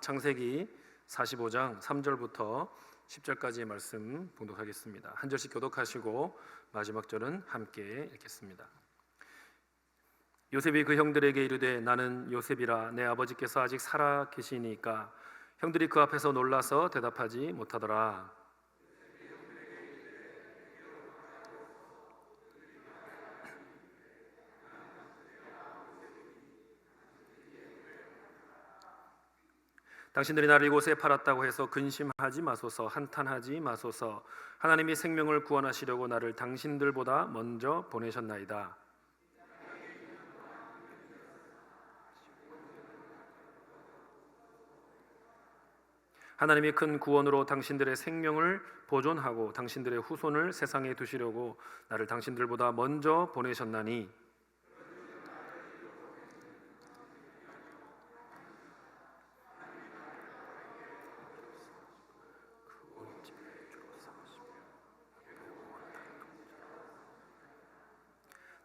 창세기 45장 3절부터 10절까지의 말씀 봉독하겠습니다. 한 절씩 교독하시고 마지막 절은 함께 읽겠습니다. 요셉이 그 형들에게 이르되 나는 요셉이라 내 아버지께서 아직 살아 계시니까 형들이 그 앞에서 놀라서 대답하지 못하더라. 당신들이 나를 이곳에 팔았다고 해서 근심하지 마소서 한탄하지 마소서 하나님이 생명을 구원하시려고 나를 당신들보다 먼저 보내셨나이다. 하나님이 큰 구원으로 당신들의 생명을 보존하고 당신들의 후손을 세상에 두시려고 나를 당신들보다 먼저 보내셨나니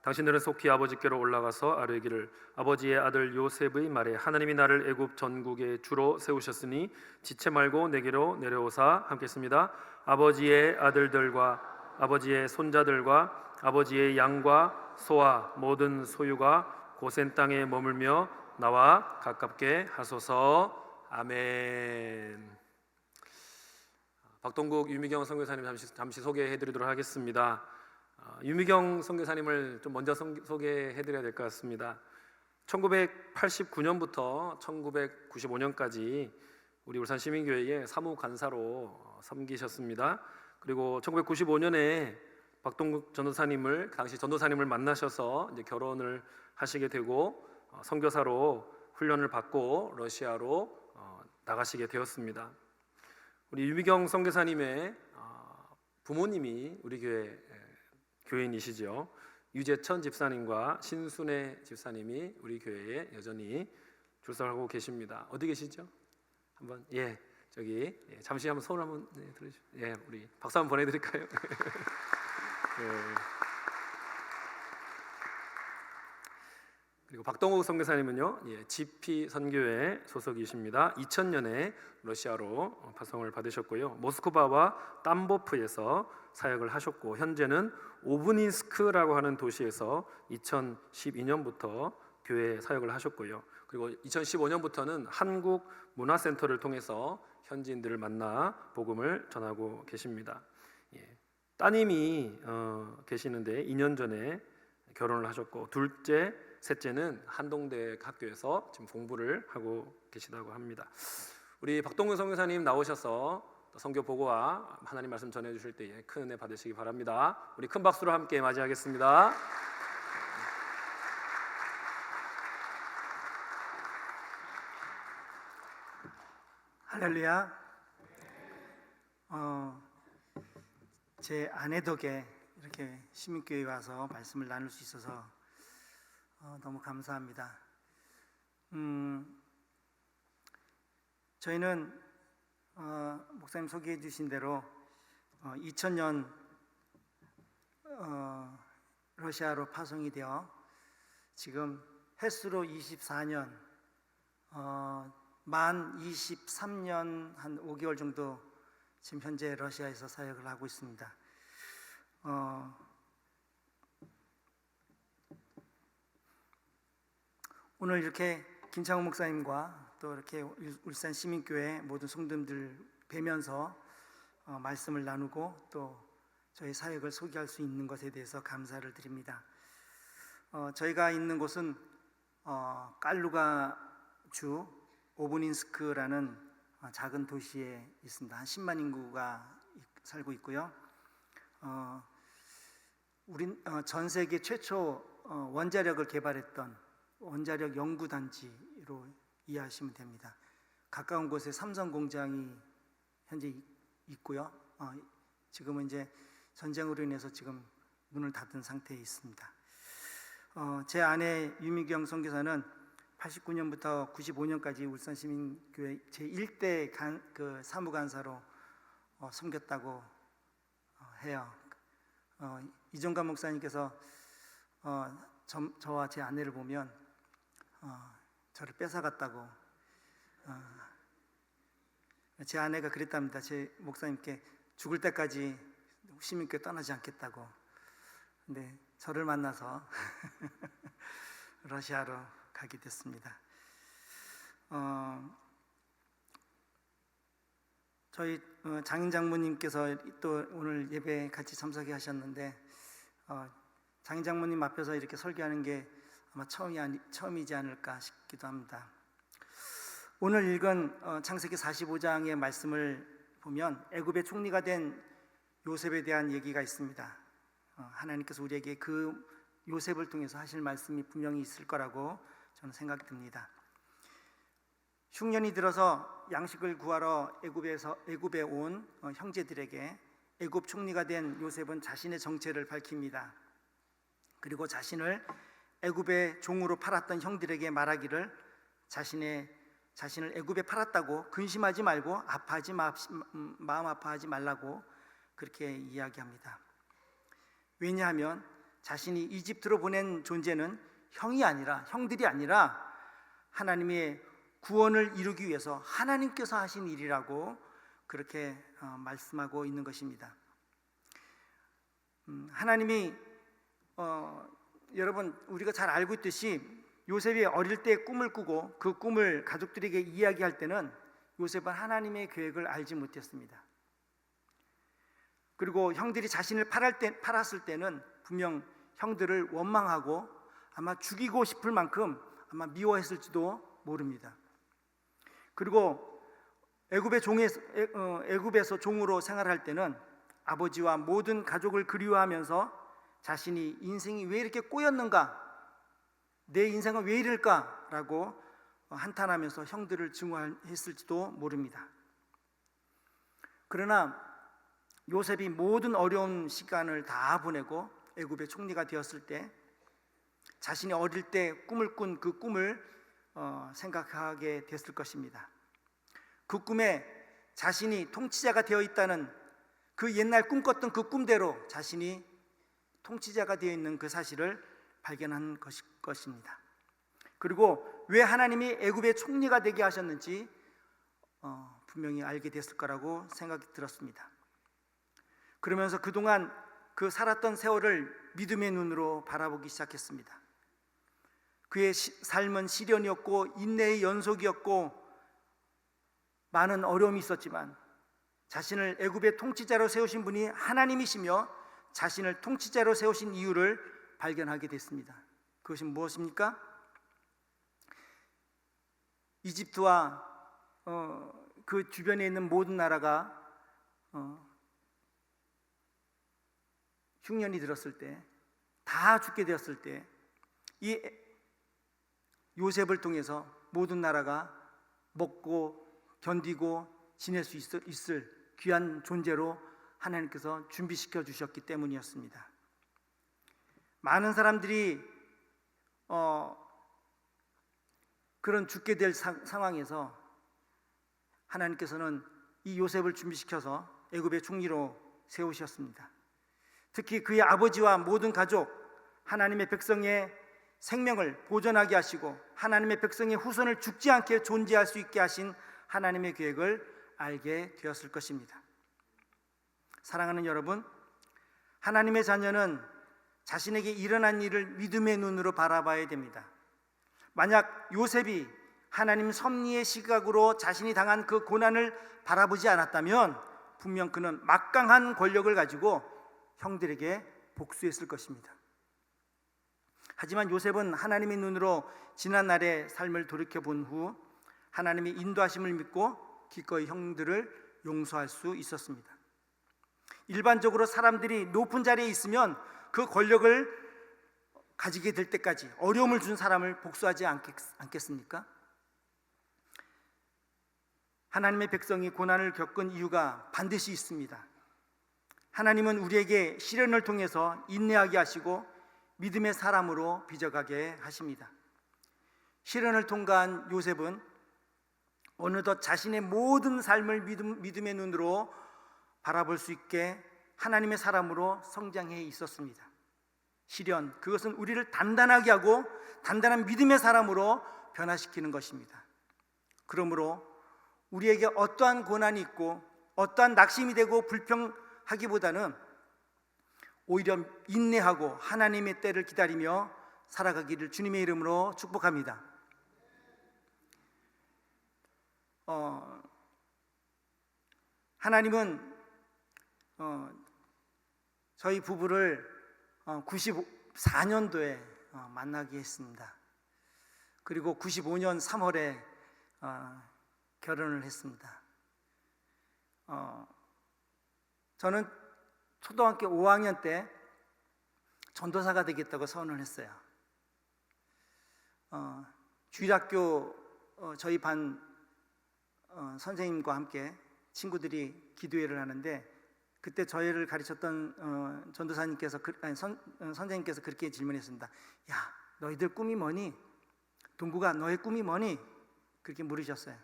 당신들은 속히 아버지께로 올라가서 아뢰기를 아버지의 아들 요셉의 말에 하나님이 나를 애굽 전국의 주로 세우셨으니 지체 말고 내게로 내려오사 함께했습니다. 아버지의 아들들과 아버지의 손자들과 아버지의 양과 소와 모든 소유가 고센 땅에 머물며 나와 가깝게 하소서 아멘. 박동국 유미경 선교사님 잠시 잠시 소개해드리도록 하겠습니다. 어, 유미경 선교사님을 좀 먼저 성- 소개해드려야 될 것 같습니다. 1989년부터 1995년까지 우리 울산 시민교회의 사무관사로 어, 섬기셨습니다. 그리고 1995년에 박동국 전도사님을 당시 전도사님을 만나셔서 이제 결혼을 하시게 되고 어, 선교사로 훈련을 받고 러시아로 어, 나가시게 되었습니다. 우리 유미경 선교사님의 어, 부모님이 우리 교회 에, 교인이시죠. 유재천 집사님과 신순애 집사님이 우리 교회에 여전히 출석하고 계십니다. 어디 계시죠? 한번 예 저기 예, 잠시 한번 손을 한번 네, 들으시. 예 우리 박수 한번 보내드릴까요? 예. 그리고 박동욱 선교사님은요, 예, GP 선교회 소속이십니다. 2000년에 러시아로 파송을 받으셨고요, 모스크바와 땀보프에서 사역을 하셨고 현재는 오브닌스크라고 하는 도시에서 2012년부터 교회 사역을 하셨고요. 그리고 2015년부터는 한국 문화센터를 통해서 현지인들을 만나 복음을 전하고 계십니다. 예, 따님이 어, 계시는데 2년 전에 결혼을 하셨고 둘째, 셋째는 한동대 학교에서 지금 공부를 하고 계시다고 합니다. 우리 박동근 선교사님 나오셔서 또 선교 보고와 하나님 말씀 전해 주실 때에 큰 은혜 받으시기 바랍니다. 우리 큰 박수로 함께 맞이하겠습니다. 할렐루야. 어, 제 아내 덕에 이렇게 시민교회 와서 말씀을 나눌 수 있어서 어, 너무 감사합니다. 음, 저희는 어, 목사님 소개해 주신 대로 어, 2000년 어, 러시아로 파송이 되어 지금 횟수로 24년 어, 만 23년 한 5개월 정도 지금 현재 러시아에서 사역을 하고 있습니다. 어, 오늘 이렇게 김창호 목사님과 또 이렇게 울- 울산 시민교회 모든 성도님들 뵈면서 어, 말씀을 나누고 또 저희 사역을 소개할 수 있는 것에 대해서 감사를 드립니다. 어, 저희가 있는 곳은 어, 깔루가 주 오브닌스크라는 어, 작은 도시에 있습니다. 한 10만 인구가 이- 살고 있고요. 어, 우린 어, 전 세계 최초 어, 원자력을 개발했던 원자력 연구 단지로 이해하시면 됩니다. 가까운 곳에 삼성 공장이 현재 이- 있고요. 어, 지금은 이제 전쟁으로 인해서 지금 문을 닫은 상태에 있습니다. 어, 제 아내 유미경 선교사는 89년부터 95년까지 울산 시민교회 제 1대 간, 그 사무간사로 어, 섬겼다고 어, 해요. 어, 이종관 목사님께서 어, 저, 저와 제 아내를 보면 어, 저를 뺏어갔다고 어, 제 아내가 그랬답니다. 제 목사님께 죽을 때까지 시민교회 떠나지 않겠다고. 근데 저를 만나서 러시아로 가게 됐습니다. 어, 저희 어, 장인 장모님께서 또 오늘 예배 같이 참석해 하셨는데 어, 장인 장모님 앞에서 이렇게 설교하는 게 아마 처음이 아니, 처음이지 않을까 싶기도 합니다. 오늘 읽은 어, 창세기 45장의 말씀을 보면 애굽의 총리가 된 요셉에 대한 얘기가 있습니다. 어, 하나님께서 우리에게 그 요셉을 통해서 하실 말씀이 분명히 있을 거라고 저는 생각됩니다. 흉년이 들어서 양식을 구하러 애굽에서 애굽에 온 어, 형제들에게 애굽 총리가 된 요셉은 자신의 정체를 밝힙니다. 그리고 자신을 애굽의 종으로 팔았던 형들에게 말하기를 자신의 자신을 애굽에 팔았다고 근심하지 말고 아파하지 마, 음, 마음 아파하지 말라고 그렇게 이야기합니다. 왜냐하면 자신이 이집트로 보낸 존재는 형이 아니라 형들이 아니라 하나님의 구원을 이루기 위해서 하나님께서 하신 일이라고 그렇게 어, 말씀하고 있는 것입니다. 음, 하나님이 어, 여러분 우리가 잘 알고 있듯이 요셉이 어릴 때 꿈을 꾸고 그 꿈을 가족들에게 이야기할 때는 요셉은 하나님의 계획을 알지 못했습니다. 그리고 형들이 자신을 팔을 때, 팔았을 때는 분명 형들을 원망하고 아마 죽이고 싶을 만큼 아마 미워했을지도 모릅니다. 그리고 애굽의 종에 어, 애굽에서 종으로 생활할 때는 아버지와 모든 가족을 그리워하면서 자신이 인생이 왜 이렇게 꼬였는가, 내 인생은 왜 이럴까 라고 한탄하면서 형들을 증오했을지도 모릅니다. 그러나 요셉이 모든 어려운 시간을 다 보내고 애굽의 총리가 되었을 때 자신이 어릴 때 꿈을 꾼 그 꿈을 어, 생각하게 됐을 것입니다. 그 꿈에 자신이 통치자가 되어 있다는 그 옛날 꿈꿨던 그 꿈대로 자신이 통치자가 되어 있는 그 사실을 발견한 것입니다. 그리고 왜 하나님이 애굽의 총리가 되게 하셨는지 어, 분명히 알게 됐을 거라고 생각이 들었습니다. 그러면서 그동안 그 살았던 세월을 믿음의 눈으로 바라보기 시작했습니다. 그의 시, 삶은 시련이었고 인내의 연속이었고 많은 어려움이 있었지만 자신을 애굽의 통치자로 세우신 분이 하나님이시며 자신을 통치자로 세우신 이유를 발견하게 됐습니다. 그것이 무엇입니까? 이집트와 어, 그 주변에 있는 모든 나라가 어, 흉년이 들었을 때, 다 죽게 되었을 때, 이 요셉을 통해서 모든 나라가 먹고 견디고 지낼 수 있을 귀한 존재로 하나님께서 준비시켜 주셨기 때문이었습니다. 많은 사람들이 어, 그런 죽게 될 사, 상황에서 하나님께서는 이 요셉을 준비시켜서 애굽의 총리로 세우셨습니다. 특히 그의 아버지와 모든 가족, 하나님의 백성의 생명을 보존하게 하시고 하나님의 백성의 후손을 죽지 않게 존재할 수 있게 하신 하나님의 계획을 알게 되었을 것입니다. 사랑하는 여러분, 하나님의 자녀는 자신에게 일어난 일을 믿음의 눈으로 바라봐야 됩니다. 만약 요셉이 하나님 섭리의 시각으로 자신이 당한 그 고난을 바라보지 않았다면 분명 그는 막강한 권력을 가지고 형들에게 복수했을 것입니다. 하지만 요셉은 하나님의 눈으로 지난 날의 삶을 돌이켜 본 후 하나님의 인도하심을 믿고 기꺼이 형들을 용서할 수 있었습니다. 일반적으로 사람들이 높은 자리에 있으면 그 권력을 가지게 될 때까지 어려움을 준 사람을 복수하지 않겠, 않겠습니까? 하나님의 백성이 고난을 겪은 이유가 반드시 있습니다. 하나님은 우리에게 시련을 통해서 인내하게 하시고 믿음의 사람으로 빚어가게 하십니다. 시련을 통과한 요셉은 어느덧 자신의 모든 삶을 믿음, 믿음의 눈으로 바라볼 수 있게 하나님의 사람으로 성장해 있었습니다. 시련, 그것은 우리를 단단하게 하고 단단한 믿음의 사람으로 변화시키는 것입니다. 그러므로 우리에게 어떠한 고난이 있고 어떠한 낙심이 되고 불평하기보다는 오히려 인내하고 하나님의 때를 기다리며 살아가기를 주님의 이름으로 축복합니다. 어, 하나님은 어, 저희 부부를 어, 94년도에 어, 만나게 했습니다. 그리고 95년 3월에 어, 결혼을 했습니다. 어, 저는 초등학교 5학년 때 전도사가 되겠다고 선언을 했어요. 어, 주일학교 어, 저희 반 어, 선생님과 함께 친구들이 기도회를 하는데 그때 저희를 가르쳤던 어, 전도사님께서 그, 아니, 선, 어, 선생님께서 그렇게 질문했습니다. 야, 너희들 꿈이 뭐니? 동구가 너의 꿈이 뭐니? 그렇게 물으셨어요.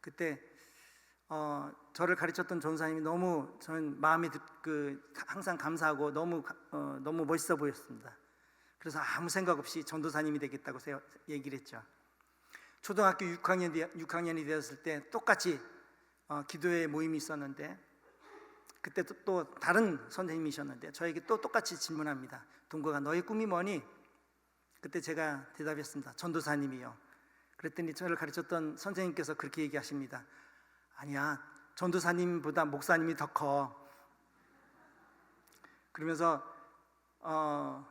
그때 어, 저를 가르쳤던 전사님이 너무 저는 마음이 드- 그 항상 감사하고 너무 가- 어, 너무 멋있어 보였습니다. 그래서 아무 생각 없이 전도사님이 되겠다고 세- 얘기를 했죠. 초등학교 6학년 6학년이 되었을 때 똑같이 어, 기도회 모임이 있었는데 그때 또, 또 다른 선생님이셨는데 저에게 또 똑같이 질문합니다. 동거가 너의 꿈이 뭐니? 그때 제가 대답했습니다. 전도사님이요. 그랬더니 저를 가르쳤던 선생님께서 그렇게 얘기하십니다. 아니야, 전도사님보다 목사님이 더 커. 그러면서 어,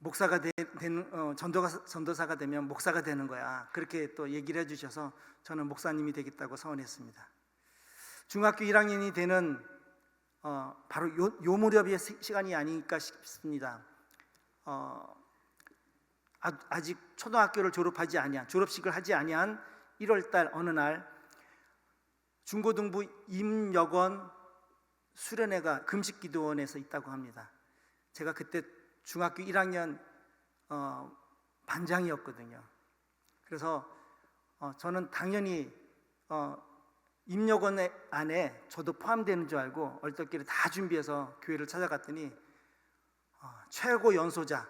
목사가 되, 는 어, 전도가, 전도사가 되면 목사가 되는 거야. 그렇게 또 얘기를 해주셔서 저는 목사님이 되겠다고 서원했습니다. 중학교 1학년이 되는 어, 바로 요, 요 무렵의 시- 시간이 아닐까 싶습니다. 어, 아, 아직 초등학교를 졸업하지 아니한 졸업식을 하지 아니한 1월 달 어느 날 중고등부 임여건 수련회가 금식기도원에서 있다고 합니다. 제가 그때 중학교 1학년 어, 반장이었거든요. 그래서 어, 저는 당연히 어, 임여건 안에 저도 포함되는 줄 알고 얼떨결에 다 준비해서 교회를 찾아갔더니 어, 최고 연소자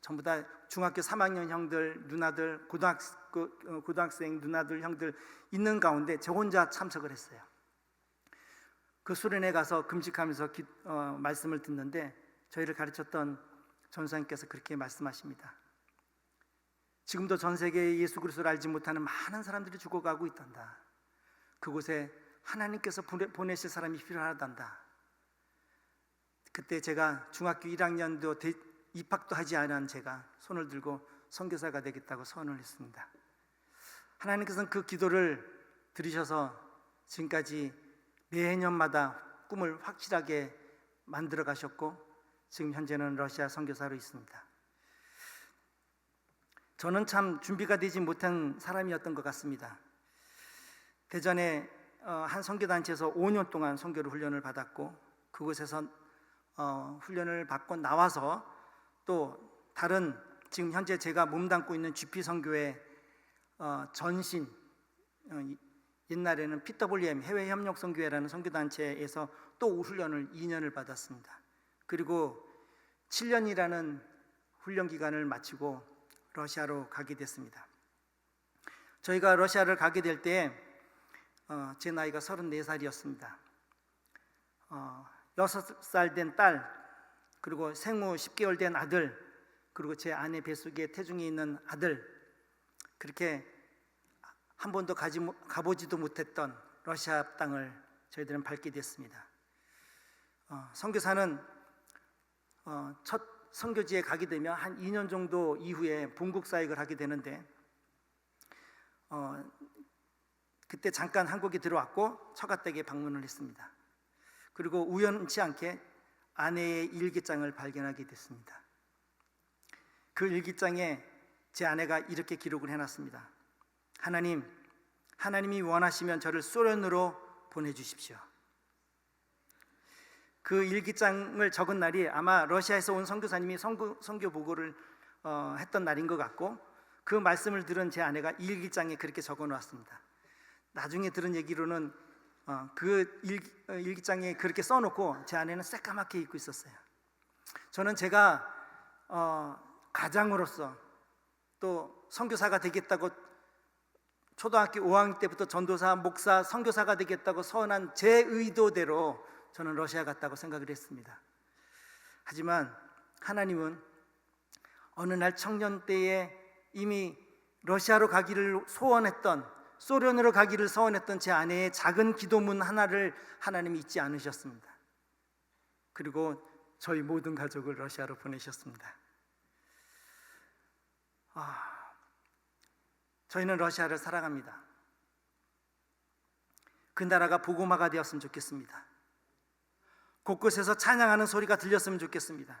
전부 다 중학교 3학년 형들, 누나들, 고등학, 그, 어, 고등학생 누나들, 형들 있는 가운데 저 혼자 참석을 했어요. 그 수련회 가서 금식하면서 기- 어, 말씀을 듣는데 저희를 가르쳤던 전사님께서 그렇게 말씀하십니다. 지금도 전 세계에 예수 그리스도를 알지 못하는 많은 사람들이 죽어가고 있단다. 그곳에 하나님께서 보내- 보내실 사람이 필요하단다. 그때 제가 중학교 1학년도 대, 입학도 하지 않은 제가 손을 들고 선교사가 되겠다고 선언을 했습니다. 하나님께서는 그 기도를 들으셔서 지금까지 매해년마다 꿈을 확실하게 만들어 가셨고 지금 현재는 러시아 선교사로 있습니다. 저는 참 준비가 되지 못한 사람이었던 것 같습니다. 대전에 어, 한 선교단체에서 5년 동안 선교를 훈련을 받았고 그곳에서 어, 훈련을 받고 나와서 또 다른 지금 현재 제가 몸담고 있는 GP 선교회 어, 전신 옛날에는 피터볼리엠 해외 협력 선교회라는 선교 단체에서 또 훈련을 2년을 받았습니다. 그리고 7년이라는 훈련 기간을 마치고 러시아로 가게 됐습니다. 저희가 러시아를 가게 될 때 어, 제 나이가 34살이었습니다. 어, 6살 된 딸, 그리고 생후 10개월 된 아들, 그리고 제 아내 뱃속에 태중에 있는 아들, 그렇게 한 번도 가지, 못- 가보지도 못했던 러시아 땅을 저희들은 밟게 됐습니다. 어, 선교사는 어, 첫 선교지에 가게 되면 한 2년 정도 이후에 본국 사역을 하게 되는데 어, 그때 잠깐 한국에 들어왔고 처가댁에 방문을 했습니다. 그리고 우연치 않게 아내의 일기장을 발견하게 됐습니다. 그 일기장에 제 아내가 이렇게 기록을 해놨습니다. 하나님, 하나님이 원하시면 저를 소련으로 보내주십시오. 그 일기장을 적은 날이 아마 러시아에서 온 선교사님이 선교, 선교 보고를 어, 했던 날인 것 같고 그 말씀을 들은 제 아내가 일기장에 그렇게 적어 놓았습니다. 나중에 들은 얘기로는 어, 그 일기, 어, 일기장에 그렇게 써놓고 제 아내는 새까맣게 입고 있었어요. 저는 제가 어, 가장으로서 또 선교사가 되겠다고 초등학교 5학년 때부터 전도사, 목사, 선교사가 되겠다고 서원한 제 의도대로 저는 러시아 갔다고 생각을 했습니다. 하지만 하나님은 어느 날 청년 때에 이미 러시아로 가기를 소원했던 소련으로 가기를 소원했던 제 아내의 작은 기도문 하나를 하나님이 잊지 않으셨습니다. 그리고 저희 모든 가족을 러시아로 보내셨습니다. 아, 저희는 러시아를 사랑합니다. 그 나라가 복음화가 되었으면 좋겠습니다. 곳곳에서 찬양하는 소리가 들렸으면 좋겠습니다.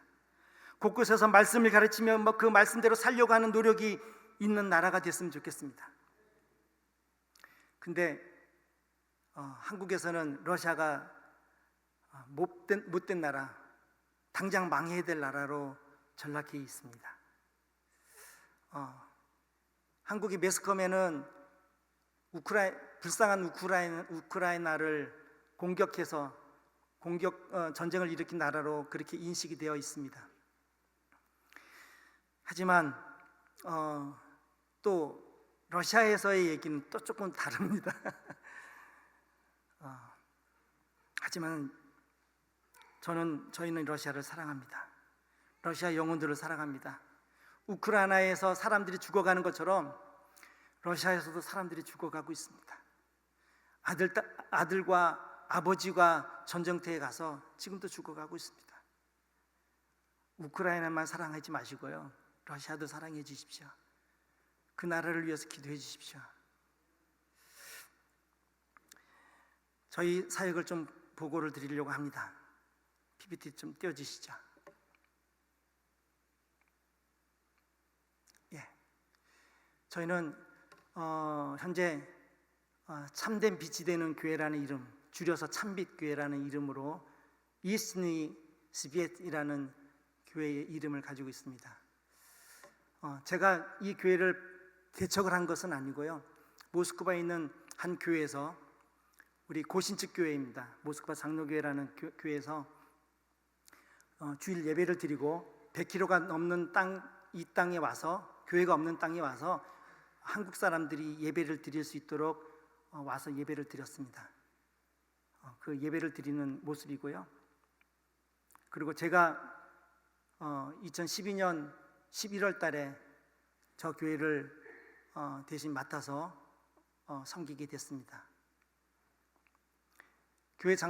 곳곳에서 말씀을 가르치며 뭐 그 말씀대로 살려고 하는 노력이 있는 나라가 됐으면 좋겠습니다. 근데 어, 한국에서는 러시아가 어, 못된, 못된 나라, 당장 망해야 될 나라로 전락해 있습니다. 어, 한국이 매스컴에는 우크라이 불쌍한 우크라이나, 우크라이나를 공격해서 공격 어, 전쟁을 일으킨 나라로 그렇게 인식이 되어 있습니다. 하지만 어, 또 러시아에서의 얘기는 또 조금 다릅니다. 어, 하지만 저는 저희는 러시아를 사랑합니다. 러시아 영혼들을 사랑합니다. 우크라이나에서 사람들이 죽어가는 것처럼 러시아에서도 사람들이 죽어가고 있습니다. 아들 딸- 아들과 아버지가 전쟁터에 가서 지금도 죽어가고 있습니다. 우크라이나만 사랑하지 마시고요. 러시아도 사랑해 주십시오. 그 나라를 위해서 기도해 주십시오. 저희 사역을 좀 보고를 드리려고 합니다. PPT 좀 띄워주시죠. 예, 저희는 어, 현재 어, 참된 빛이 되는 교회라는 이름, 줄여서 참빛 교회라는 이름으로 이스니 스비엣이라는 교회의 이름을 가지고 있습니다. 어, 제가 이 교회를 개척을 한 것은 아니고요. 모스크바에 있는 한 교회에서 우리 고신측 교회입니다. 모스크바 장로교회라는 교, 교회에서 어, 주일 예배를 드리고 100km가 넘는 땅 이 땅에 와서 교회가 없는 땅에 와서 한국 사람들이 예배를 드릴 수 있도록 어, 와서 예배를 드렸습니다. 어, 그 예배를 드리는 모습이고요. 그리고 제가 어, 2012년 11월 달에 저 교회를 어, 대신 맡아서 어, 섬기게 됐습니다. 교회 장